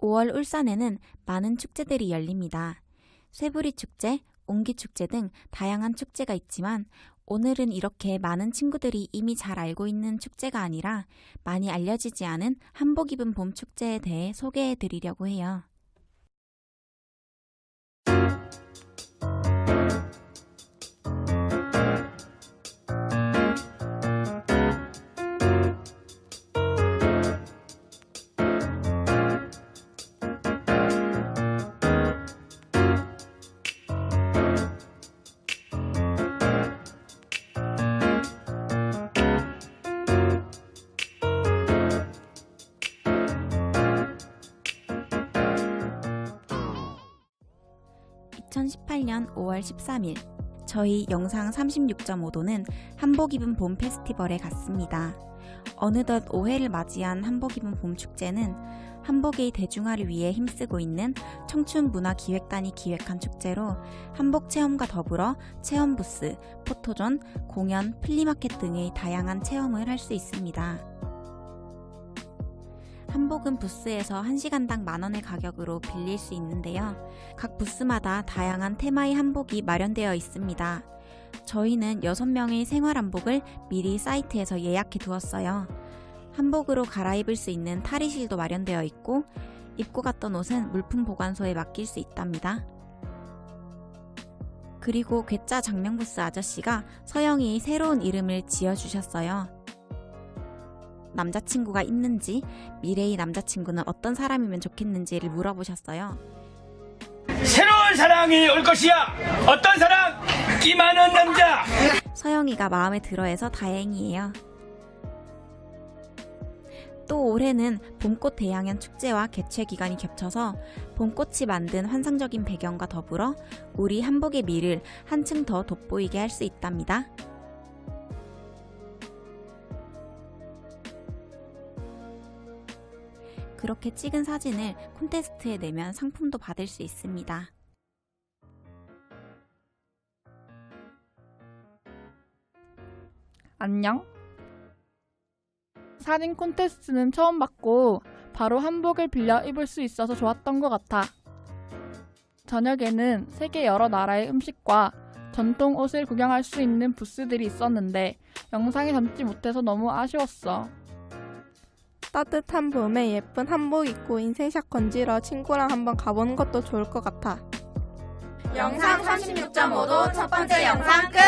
5월 울산에는 많은 축제들이 열립니다. 쇠부리 축제, 옹기 축제 등 다양한 축제가 있지만 오늘은 이렇게 많은 친구들이 이미 잘 알고 있는 축제가 아니라 많이 알려지지 않은 한복 입은 봄 축제에 대해 소개해 드리려고 해요. (2018년 5월 13일) 저희 영상 36.5도는 한복 입은 봄 페스티벌에 갔습니다. 어느덧 5회를 맞이한 한복 입은 봄 축제는 한복의 대중화를 위해 힘쓰고 있는 청춘문화기획단이 기획한 축제로 한복 체험과 더불어 체험 부스, 포토존, 공연, 플리마켓 등의 다양한 체험을 할 수 있습니다. 한복은 부스에서 1시간당 만원의 가격으로 빌릴 수 있는데요. 각 부스마다 다양한 테마의 한복이 마련되어 있습니다. 저희는 6명의 생활 한복을 미리 사이트에서 예약해 두었어요. 한복으로 갈아입을 수 있는 탈의실도 마련되어 있고 입고 갔던 옷은 물품 보관소에 맡길 수 있답니다. 그리고 괴짜 장명부스 아저씨가 서영이의 새로운 이름을 지어주셨어요. 남자친구가 있는지, 미래의 남자친구는 어떤 사람이면 좋겠는지를 물어보셨어요. 새로운 사랑이 올 것이야. 어떤 사랑? 끼 많은 남자. 서영이가 마음에 들어해서 다행이에요. 또 올해는 봄꽃 대양연 축제와 개최 기간이 겹쳐서 봄꽃이 만든 환상적인 배경과 더불어 우리 한복의 미를 한층 더 돋보이게 할 수 있답니다. 그렇게 찍은 사진을 콘테스트에 내면 상품도 받을 수 있습니다. 안녕. 사진 콘테스트는 처음 봤고 바로 한복을 빌려 입을 수 있어서 좋았던 것 같아. 저녁에는 세계 여러 나라의 음식과 전통 옷을 구경할 수 있는 부스들이 있었는데 영상에 담지 못해서 너무 아쉬웠어. 따뜻한 봄에 예쁜 한복 입고 인생샷 건지러 친구랑 한번 가보는 것도 좋을 것 같아. 영상 36.5도 첫 번째 영상 끝!